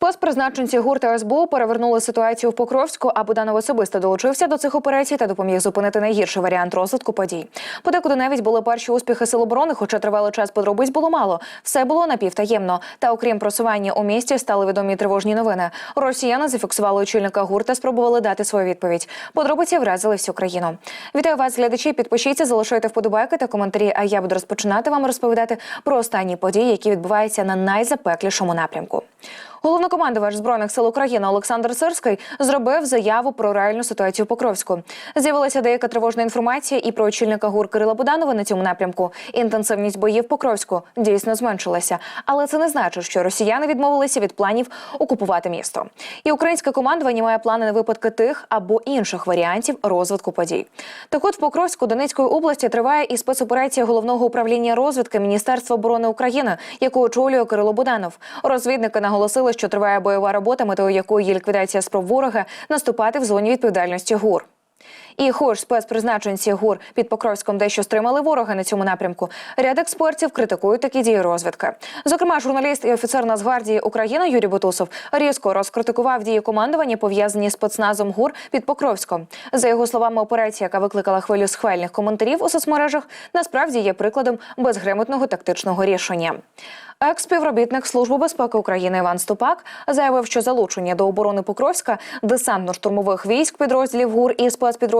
Спецпризначенці ГУР та СБУ перевернули ситуацію в Покровську, а Буданов особисто долучився до цих операцій та допоміг зупинити найгірший варіант розвитку подій. Подекуди навіть були перші успіхи сил оборони, хоча тривалий час подробиць було мало. Все було напівтаємно. Та окрім просування у місті, стали відомі тривожні новини. Росіяни зафіксували очільника ГУР та спробували дати свою відповідь. Подробиці вразили всю країну. Вітаю вас, глядачі. Підпишіться, залишайте вподобайки та коментарі. А я буду розпочинати вам розповідати про останні події, які відбуваються на найзапеклішому напрямку. Головнокомандувач збройних сил України Олександр Сирський зробив заяву про реальну ситуацію в Покровську. З'явилася деяка тривожна інформація і про очільника ГУР Кирила Буданова на цьому напрямку. Інтенсивність боїв в Покровську дійсно зменшилася, але це не значить, що росіяни відмовилися від планів окупувати місто. І українське командування має плани на випадки тих або інших варіантів розвитку подій. Так от в Покровську Донецької області триває і спецоперація головного управління розвідки Міністерства оборони України, яку очолює Кирило Буданов. Розвідники наголосили, що триває бойова робота, метою якої є ліквідація спроб ворога наступати в зоні відповідальності ГУР. І хоч спецпризначенці ГУР під Покровськом дещо стримали ворога на цьому напрямку, ряд експертів критикують такі дії розвідки. Зокрема, журналіст і офіцер Нацгвардії України Юрій Бутусов різко розкритикував дії командування, пов'язані з спецназом ГУР під Покровськом. За його словами, операція, яка викликала хвилю схвальних коментарів у соцмережах, насправді є прикладом безграмотного тактичного рішення. Екс-співробітник Служби безпеки України Іван Ступак заявив, що залучення до оборони Покровська десантно-штурмових військ підрозділів ГУР і спецпідрозділів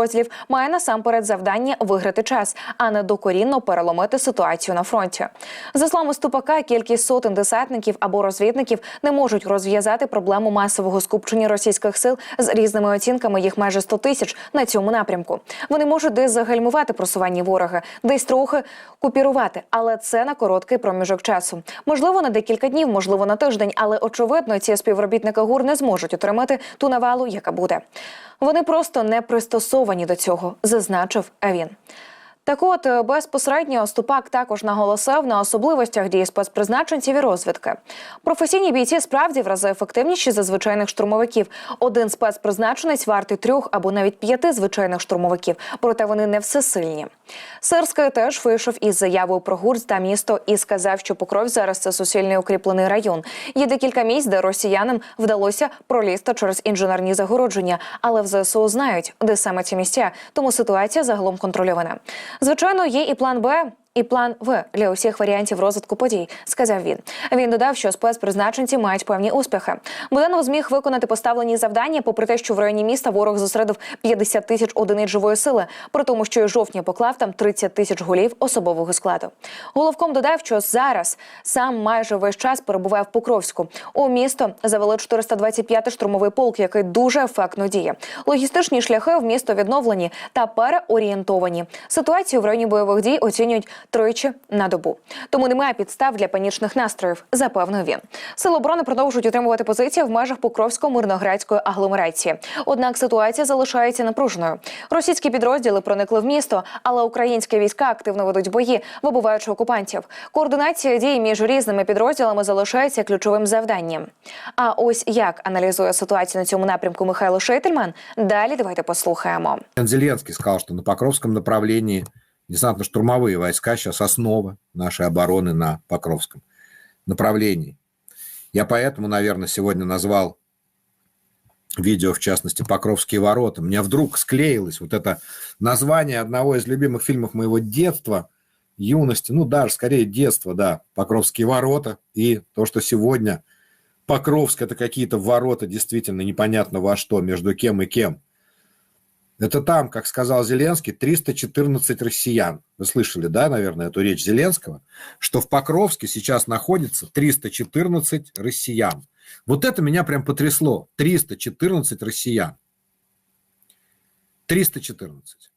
має насамперед завдання виграти час, а не докорінно переломити ситуацію на фронті. За словами Ступака, кількість сотень десантників або розвідників не можуть розв'язати проблему масового скупчення російських сил з різними оцінками їх майже 100 тисяч на цьому напрямку. Вони можуть десь загальмувати просування ворога, десь трохи купірувати, але це на короткий проміжок часу. Можливо, на декілька днів, можливо, на тиждень, але очевидно, ці співробітники ГУР не зможуть отримати ту навалу, яка буде. Вони просто не пристосовані до цього, зазначив він. Так от е, безпосередньо Ступак також наголосив на особливостях дії спецпризначенців і розвідки. Професійні бійці справді в рази ефективніші за звичайних штурмовиків. Один спецпризначенець вартий трьох або навіть п'яти звичайних штурмовиків, проте вони не всесильні. Сирський теж вийшов із заявою про гурт та місто і сказав, що Покров зараз це суцільний укріплений район. Є декілька місць, де росіянам вдалося пролізти через інженерні загородження, але в ЗСУ знають, де саме ці місця, тому ситуація загалом контрольована. Звичайно, є і план Б. І план В для усіх варіантів розвитку подій, сказав він. Він додав, що спецпризначенці мають певні успіхи. Буданов зміг виконати поставлені завдання, попри те, що в районі міста ворог зосередив 50 тисяч одиниць живої сили, при тому, що і жовтня поклав там 30 тисяч голів особового складу. Головком додав, що зараз сам майже весь час перебуває в Покровську. У місто завели 425-й штурмовий полк, який дуже ефектно діє. Логістичні шляхи в місто відновлені та переорієнтовані. Ситуацію в районі бойових дій оцінюють тричі на добу. Тому немає підстав для панічних настроїв, запевнив він. Сили оборони продовжують утримувати позиції в межах Покровсько-мирноградської агломерації. Однак ситуація залишається напруженою. Російські підрозділи проникли в місто, але українські війська активно ведуть бої, вибиваючи окупантів. Координація дій між різними підрозділами залишається ключовим завданням. А ось як аналізує ситуацію на цьому напрямку Михайло Шейтельман. Далі давайте послухаємо. Зеленский сказал, что на Покровском направлении десантно-штурмовые войска сейчас основа нашей обороны на Покровском направлении. Я поэтому, наверное, сегодня назвал видео, в частности, «Покровские ворота». Мне вдруг склеилось вот это название одного из любимых фильмов моего детства, юности, ну, даже скорее детства, да, «Покровские ворота». И то, что сегодня Покровск – это какие-то ворота действительно непонятно во что, между кем и кем – это там, как сказал Зеленский, 314 россиян. Вы слышали, да, наверное, эту речь Зеленского? Что в Покровске сейчас находится 314 россиян. Вот это меня прям потрясло. 314 россиян. 314.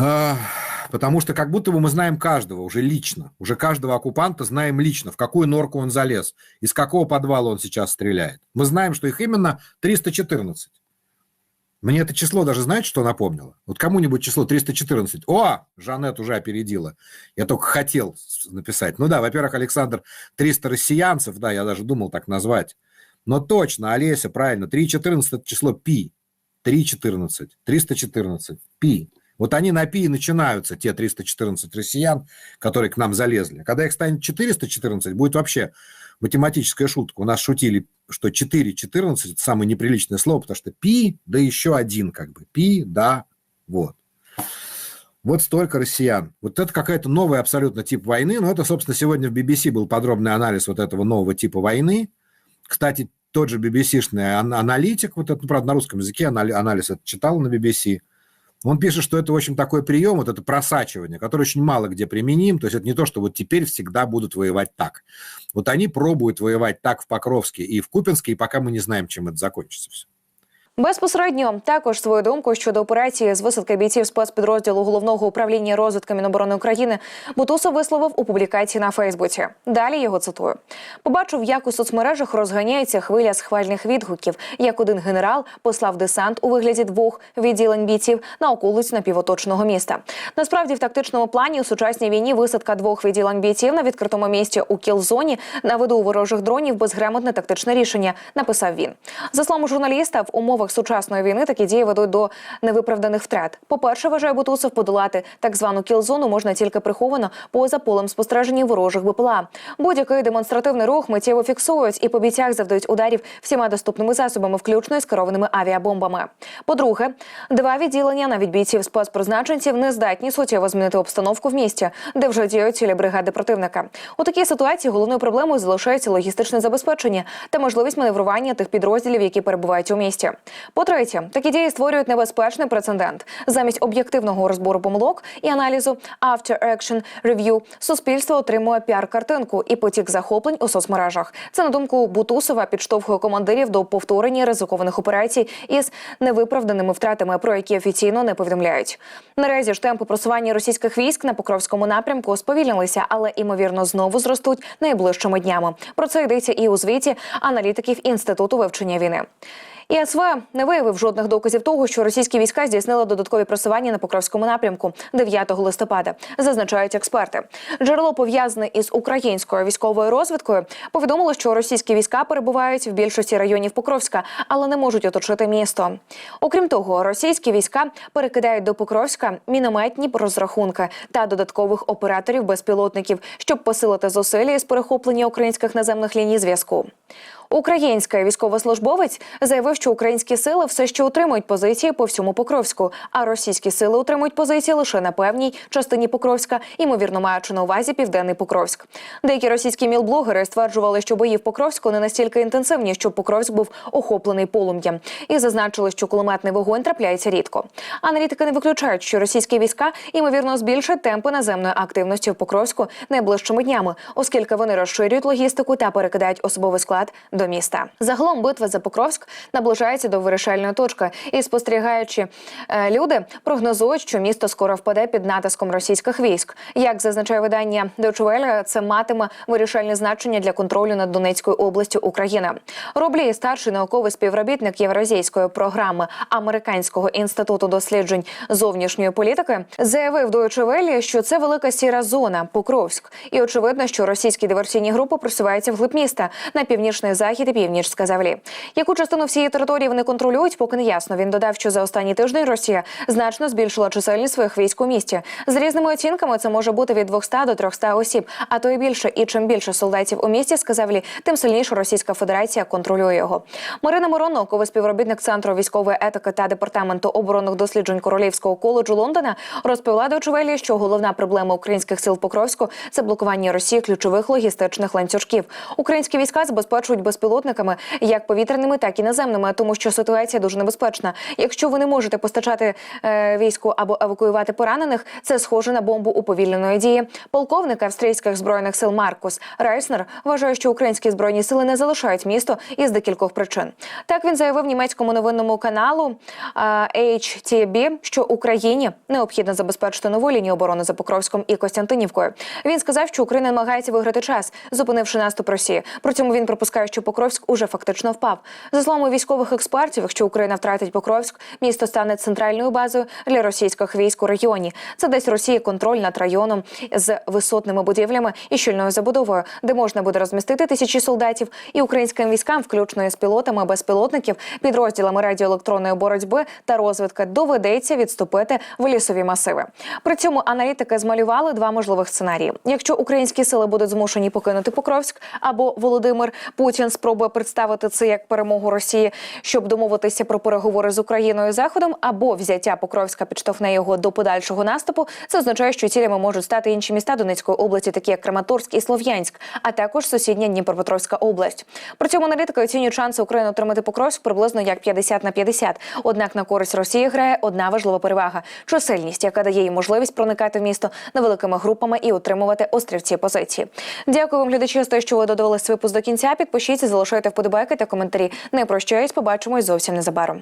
А, Потому что как будто бы мы знаем каждого уже лично. Уже каждого оккупанта знаем лично, в какую норку он залез, из какого подвала он сейчас стреляет. Мы знаем, что их именно 314. Мне это число даже, знаете, что напомнило? Вот кому-нибудь число 314. О, Жанет уже опередила. Я только хотел написать. Ну да, во-первых, Александр, 300 россиянцев, да, я даже думал так назвать. Но точно, Олеся, правильно, 3.14 это число пи. 3.14, 314, пи. Вот они на пи и начинаются, те 314 россиян, которые к нам залезли. Когда их станет 414, будет вообще математическая шутка. У нас шутили, что 4.14 – это самое неприличное слово, потому что пи, да еще один как бы. Пи, да, вот. Вот столько россиян. Вот это какая-то новая абсолютно тип войны. Но это, собственно, сегодня в BBC был подробный анализ вот этого нового типа войны. Кстати, тот же BBC-шный ан- аналитик, вот это, ну, правда, на русском языке анали- анализ это читал на BBC, он пишет, что это, в общем, такой прием, вот это просачивание, который очень мало где применим. То есть это не то, что вот теперь всегда будут воевать так. Вот они пробуют воевать так в Покровске и в Купинске, и пока мы не знаем, чем это закончится все. Безпосередньо також свою думку щодо операції з висадки бійців спецпідрозділу головного управління розвідки Міноборони України Бутусов висловив у публікації на Фейсбуці. Далі його цитую: побачив, як у соцмережах розганяється хвиля схвальних відгуків, як один генерал послав десант у вигляді двох відділень бійців на околиць напівоточного міста. Насправді, в тактичному плані у сучасній війні висадка двох відділень бійців на відкритому місці у кіл-зоні на виду ворожих дронів безграмотне тактичне рішення. Написав він. За словами журналіста, в умовах сучасної війни такі дії ведуть до невиправданих втрат. По перше, вважає Бутусов, подолати так звану кіл-зону можна тільки приховано поза полем спостереження ворожих БПЛА. Будь-який демонстративний рух миттєво фіксують і по бійцях завдають ударів всіма доступними засобами, включно із керованими авіабомбами. По-друге, два відділення навіть бійців спецпризначенців не здатні суттєво змінити обстановку в місті, де вже діють цілі бригади противника. У такій ситуації головною проблемою залишається логістичне забезпечення та можливість маневрування тих підрозділів, які перебувають у місті. По-третє, такі дії створюють небезпечний прецедент. Замість об'єктивного розбору помилок і аналізу After Action Review суспільство отримує піар-картинку і потік захоплень у соцмережах. Це на думку Бутусова підштовхує командирів до повторення ризикованих операцій із невиправданими втратами, про які офіційно не повідомляють. Наразі ж темпи просування російських військ на покровському напрямку сповільнилися, але імовірно знову зростуть найближчими днями. Про це йдеться і у звіті аналітиків інституту вивчення війни. ІСВ не виявив жодних доказів того, що російські війська здійснили додаткові просування на Покровському напрямку 9 листопада, зазначають експерти. Джерело пов'язане із українською військовою розвідкою повідомило, що російські війська перебувають в більшості районів Покровська, але не можуть оточити місто. Окрім того, російські війська перекидають до Покровська мінометні розрахунки та додаткових операторів безпілотників, щоб посилити зусилля із перехоплення українських наземних ліній зв'язку. Український військовослужбовець заявив, що українські сили все ще утримують позиції по всьому Покровську, а російські сили утримують позиції лише на певній частині Покровська, ймовірно маючи на увазі південний Покровськ. Деякі російські мілблогери стверджували, що бої в Покровську не настільки інтенсивні, щоб Покровськ був охоплений полум'ям, і зазначили, що кулеметний вогонь трапляється рідко. Аналітики не виключають, що російські війська ймовірно збільшать темпи наземної активності в Покровську найближчими днями, оскільки вони розширюють логістику та перекидають особовий склад до міста. Загалом битва за Покровськ наближається до вирішальної точки, і спостерігаючи е, люди, прогнозують, що місто скоро впаде під натиском російських військ. Як зазначає видання Deutsche Welle, це матиме вирішальне значення для контролю над Донецькою областю України. Роблі, старший науковий співробітник євразійської програми Американського інституту досліджень зовнішньої політики, заявив Deutsche Welle, що це велика сіра зона Покровськ, і очевидно, що російські диверсійні групи просуваються вглиб міста на північний захід і північ, сказав Лі. Яку частину всієї території вони контролюють, поки не ясно. Він додав, що за останній тиждень Росія значно збільшила чисельність своїх військ у місті. З різними оцінками це може бути від 200 до 300 осіб, а то і більше. І чим більше солдатів у місті, сказав Лі, тим сильніше Російська Федерація контролює його. Марина Мирон, науковий співробітник центру військової етики та департаменту оборонних досліджень Королівського коледжу Лондона, розповіла до Чувелі, що головна проблема українських сил Покровську це блокування Росії ключових логістичних ланцюжків. Українські війська забезпечують безпілотниками як повітряними, так і наземними, тому що ситуація дуже небезпечна. Якщо ви не можете постачати е, війську або евакуювати поранених, це схоже на бомбу уповільненої дії. Полковник австрійських збройних сил Маркус Райснер вважає, що українські збройні сили не залишають місто із декількох причин. Так він заявив німецькому новинному каналу е, HTB, що Україні необхідно забезпечити нову лінію оборони за Покровськом і Костянтинівкою. Він сказав, що Україна намагається виграти час, зупинивши наступ Росії. При цьому він припускає, що Покровськ уже фактично впав. За словами військових експертів, якщо Україна втратить Покровськ, місто стане центральною базою для російських військ у регіоні. Це дасть Росії контроль над районом з висотними будівлями і щільною забудовою, де можна буде розмістити тисячі солдатів, і українським військам, включно із пілотами безпілотників, підрозділами радіоелектронної боротьби та розвідки, доведеться відступити в лісові масиви. При цьому аналітики змалювали два можливих сценарії: якщо українські сили будуть змушені покинути Покровськ, або Володимир Путін спробує представити це як перемогу Росії, щоб домовитися про переговори з Україною і Заходом, або взяття Покровська підштовхне його до подальшого наступу. Це означає, що цілями можуть стати інші міста Донецької області, такі як Краматорськ і Слов'янськ, а також сусідня Дніпропетровська область. При цьому аналітики оцінюють шанси України отримати Покровськ приблизно як 50 на 50. Однак на користь Росії грає одна важлива перевага чисельність, яка дає їй можливість проникати в місто невеликими групами і утримувати острівці позиції. Дякую вам, глядачі, за те, що ви додивились випуск до кінця. Підпишіться, залишайте вподобайки та коментарі. Не прощаюсь, побачимось зовсім незабаром.